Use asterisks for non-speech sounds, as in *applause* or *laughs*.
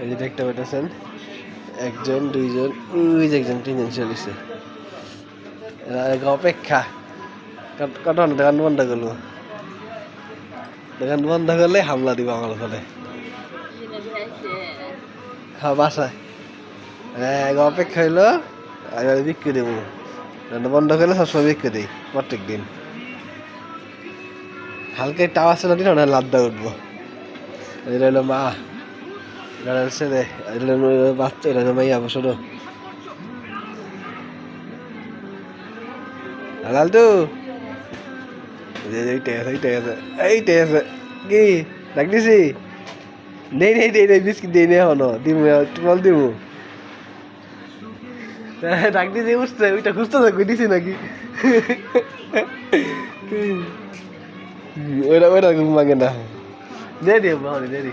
এই যে দেখতে পাচ্ছেন একজন, দুইজন ওই যে একজন, তিনজন চলেছে অপেক্ষা। কতক্ষণ দোকান বন্ধ করল। দোকান বন্ধ করলে হামলা দিব আমার ফলে হ্যাঁ বাসায়। এক অপেক্ষা হইল আর বিক্রি দেবো। বন্ধ করলে সবসময় বিক্রি দিই, প্রত্যেক দিন। হালকা একটু আওয়াজ শোনা দিলে, না লাদ্দা উঠবো। এটা হলো মা। হলো ছেলে হলো বাচ্চা এটা মাইয়া বসো লালটু? এইটাই আছে কি ডাক দিছি? নেই নেই নেই নেই, বিস্কিট দিই নেই এখনও। দিমু টিমল দিমু। *laughs* ডাক দিছি, উঠছে ওইটা খুঁজতে থাকবি, দিছি নাকি? *laughs* ওইটা ওইটা ঘুম না। দে দে, বাবা, দে দে।